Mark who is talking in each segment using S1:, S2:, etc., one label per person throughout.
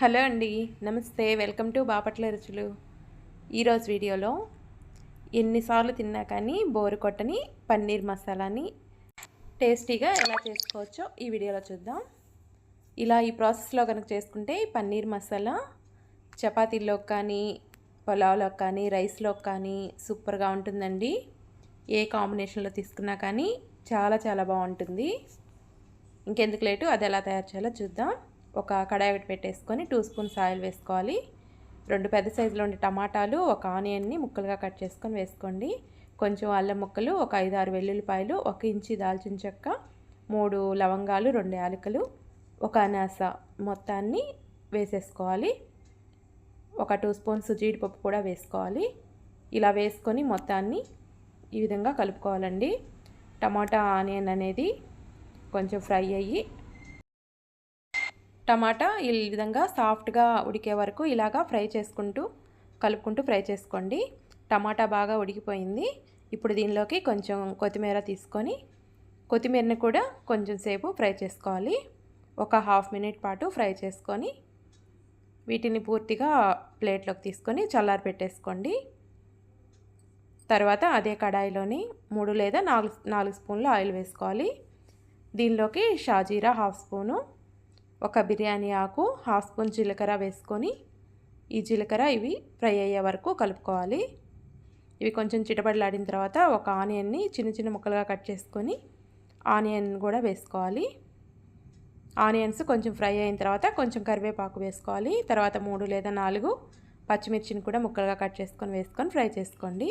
S1: Hello అండి నమస్తే welcome to Bapatla రుచులు. ఈరోజు వీడియోలో ఎన్నిసార్లు తిన్నా కానీ బోరు కొట్టని పన్నీర్ మసాలాని టేస్టీగా ఎలా చేసుకోవచ్చో ఈ వీడియోలో చూద్దాం. ఇలా ఈ ప్రాసెస్లో కనుక చేసుకుంటే పన్నీర్ మసాలా చపాతీల్లోకి కానీ పులావ్లోకి కానీ రైస్లోకి కానీ సూపర్గా ఉంటుందండి. ఏ కాంబినేషన్లో తీసుకున్నా కానీ చాలా చాలా బాగుంటుంది. ఇంకెందుకు లేటు అది ఎలా తయారు చేయాలో చూద్దాం. ఒక కడాయి పెట్టేసుకొని టూ స్పూన్స్ ఆయిల్ వేసుకోవాలి. రెండు పెద్ద సైజులో ఉండే టమాటాలు ఒక ఆనియన్ని ముక్కలుగా కట్ చేసుకొని వేసుకోండి. కొంచెం అల్లం ముక్కలు ఒక ఐదు ఆరు వెల్లుల్లిపాయలు ఒక ఇంచి దాల్చిన చెక్క మూడు లవంగాలు రెండు యాలకులు ఒక అనాస మొత్తాన్ని వేసేసుకోవాలి. ఒక టూ స్పూన్స్ జీడిపప్పు కూడా వేసుకోవాలి. ఇలా వేసుకొని మొత్తాన్ని ఈ విధంగా కలుపుకోవాలండి. టమాటా ఆనియన్ అనేది కొంచెం ఫ్రై అయ్యి టమాటా ఈ విధంగా సాఫ్ట్గా ఉడికే వరకు ఇలాగా ఫ్రై చేసుకుంటూ కలుపుకుంటూ ఫ్రై చేసుకోండి. టమాటా బాగా ఉడికిపోయింది. ఇప్పుడు దీనిలోకి కొంచెం కొత్తిమీర తీసుకొని కొత్తిమీరని కూడా కొంచెం సేపు ఫ్రై చేసుకోవాలి. ఒక హాఫ్ మినిట్ పాటు ఫ్రై చేసుకొని వీటిని పూర్తిగా ప్లేట్లోకి తీసుకొని చల్లారి పెట్టేసుకోండి. తర్వాత అదే కడాయిలోని మూడు లేదా నాలుగు నాలుగు స్పూన్లు ఆయిల్ వేసుకోవాలి. దీనిలోకి షాజీరా హాఫ్ స్పూను ఒక బిర్యానీ ఆకు హాఫ్ స్పూన్ జీలకర్ర వేసుకొని ఈ జీలకర్ర ఇవి ఫ్రై అయ్యే వరకు కలుపుకోవాలి. ఇవి కొంచెం చిటపడలాడిన తర్వాత ఒక ఆనియన్ని చిన్న చిన్న ముక్కలుగా కట్ చేసుకొని ఆనియన్ కూడా వేసుకోవాలి. ఆనియన్స్ కొంచెం ఫ్రై అయిన తర్వాత కొంచెం కరివేపాకు వేసుకోవాలి. తర్వాత మూడు లేదా నాలుగు పచ్చిమిర్చిని కూడా ముక్కలుగా కట్ చేసుకొని వేసుకొని ఫ్రై చేసుకోండి.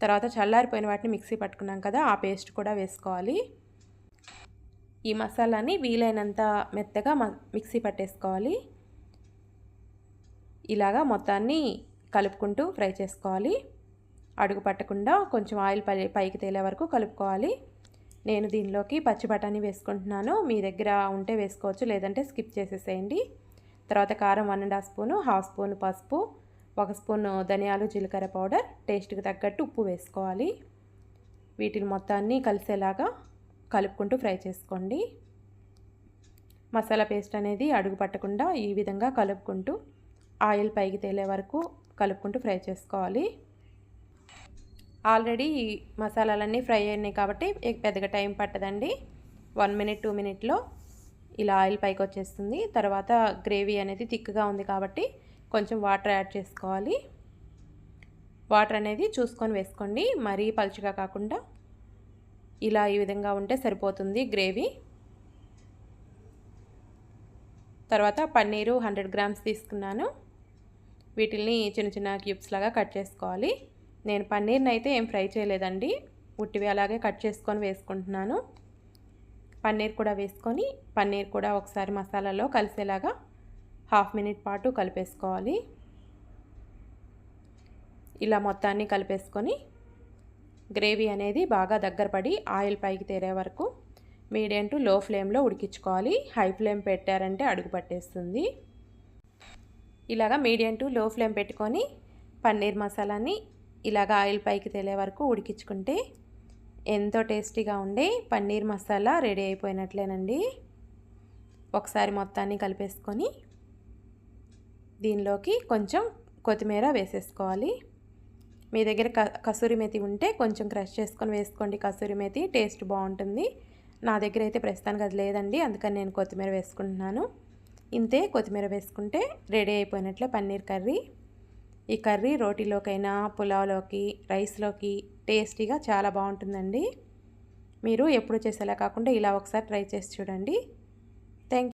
S1: తర్వాత చల్లారిపోయిన వాటిని మిక్సీ పట్టుకున్నాం కదా ఆ పేస్ట్ కూడా వేసుకోవాలి. ఈ మసాలాని వీలైనంత మెత్తగా మిక్సీ పట్టేసుకోవాలి. ఇలాగా మొత్తాన్ని కలుపుకుంటూ ఫ్రై చేసుకోవాలి. అడుగు పట్టకుండా కొంచెం ఆయిల్ పై పైకి తేలే వరకు కలుపుకోవాలి. నేను దీనిలోకి పచ్చి బఠానీ వేసుకుంటున్నాను. మీ దగ్గర ఉంటే వేసుకోవచ్చు లేదంటే స్కిప్ చేసేసేయండి. తర్వాత కారం one and half spoon half spoon పసుపు ఒక స్పూన్ ధనియాలు జీలకర్ర పౌడర్ టేస్ట్కి తగ్గట్టు ఉప్పు వేసుకోవాలి. వీటిని మొత్తాన్ని కలిసేలాగా కలుపుకుంటూ ఫ్రై చేసుకోండి. మసాలా పేస్ట్ అనేది అడుగు పట్టకుండా ఈ విధంగా కలుపుకుంటూ ఆయిల్ పైకి తేలే వరకు కలుపుకుంటూ ఫ్రై చేసుకోవాలి. ఆల్రెడీ మసాలాలన్నీ ఫ్రై అయినాయి కాబట్టి పెద్దగా టైం పట్టదండి. వన్ మినిట్ టూ మినిట్లో ఇలా ఆయిల్ పైకి వచ్చేస్తుంది. తర్వాత గ్రేవీ అనేది థిక్గా ఉంది కాబట్టి కొంచెం వాటర్ యాడ్ చేసుకోవాలి. వాటర్ అనేది చూసుకొని వేసుకోండి. మరీ పలుచగా కాకుండా ఇలా ఈ విధంగా ఉంటే సరిపోతుంది గ్రేవీ. తర్వాత పన్నీరు హండ్రెడ్ గ్రామ్స్ తీసుకున్నాను. వీటిల్ని చిన్న చిన్న క్యూబ్స్ లాగా కట్ చేసుకోవాలి. నేను పన్నీర్ని అయితే ఏం ఫ్రై చేయలేదండి. ఉట్టివి అలాగే కట్ చేసుకొని వేసుకుంటున్నాను. పన్నీర్ కూడా వేసుకొని పన్నీర్ కూడా ఒకసారి మసాలాలో కలిసేలాగా హాఫ్ మినిట్ పాటు కలిపేసుకోవాలి. ఇలా మొత్తాన్ని కలిపేసుకొని గ్రేవీ అనేది బాగా దగ్గర పడి ఆయిల్ పైకి తేరే వరకు మీడియం టు లో ఫ్లేమ్లో ఉడికించుకోవాలి. హై ఫ్లేమ్ పెట్టారంటే అడుగు పట్టేస్తుంది. ఇలాగా మీడియం టు లో ఫ్లేమ్ పెట్టుకొని పన్నీర్ మసాలాని ఇలాగ ఆయిల్ పైకి తేలే వరకు ఉడికించుకుంటే ఎంతో టేస్టీగా ఉండే పన్నీర్ మసాలా రెడీ అయిపోయినట్లేనండి. ఒకసారి మొత్తాన్ని కలిపేసుకొని దీనిలోకి కొంచెం కొత్తిమీర వేసేసుకోవాలి. మీ దగ్గర కసూరి మెతి ఉంటే కొంచెం క్రష్ చేసుకొని వేసుకోండి. కసూరి మెతి టేస్ట్ బాగుంటుంది. నా దగ్గర అయితే ప్రస్తుతానికి అది లేదండి. అందుకని నేను కొత్తిమీర వేసుకుంటున్నాను. ఇంతే కొత్తిమీర వేసుకుంటే రెడీ అయిపోయినట్లే పన్నీర్ కర్రీ. ఈ కర్రీ రోటీలోకైనా పులావ్లోకి రైస్లోకి టేస్టీగా చాలా బాగుంటుందండి. మీరు ఎప్పుడు చేసేలా కాకుండా ఇలా ఒకసారి ట్రై చేసి చూడండి.